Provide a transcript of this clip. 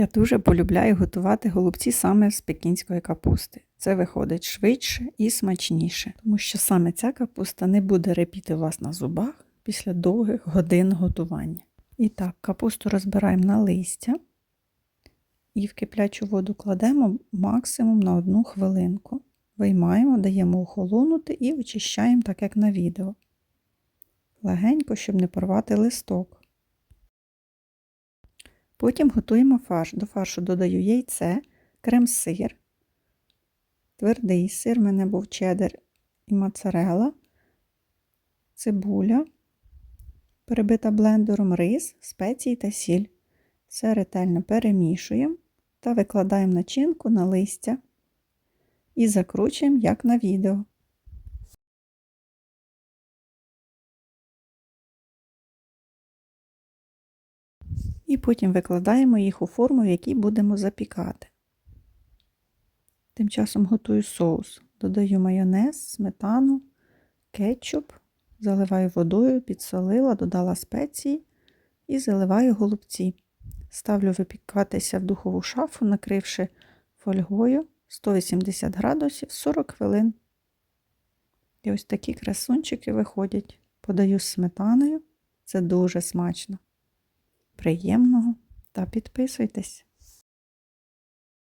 Я дуже полюбляю готувати голубці саме з пекінської капусти. Це виходить швидше і смачніше, тому що саме ця капуста не буде репіти вас на зубах після довгих годин готування. І так, капусту розбираємо на листя і в киплячу воду кладемо максимум на одну хвилинку. Виймаємо, даємо охолонути і очищаємо, так як на відео. Легенько, щоб не порвати листок. Потім готуємо фарш. До фаршу додаю яйце, крем-сир, твердий сир, в мене був чеддер і моцарелла, цибуля, перебита блендером рис, спеції та сіль. Все ретельно перемішуємо та викладаємо начинку на листя і закручуємо, як на відео. І потім викладаємо їх у форму, в якій будемо запікати. Тим часом готую соус. Додаю майонез, сметану, кетчуп, заливаю водою, підсолила, додала спеції і заливаю голубці. Ставлю випікатися в духову шафу, накривши фольгою 180 градусів 40 хвилин. І ось такі красунчики виходять. Подаю з сметаною. Це дуже смачно. Приємного та підписуйтесь.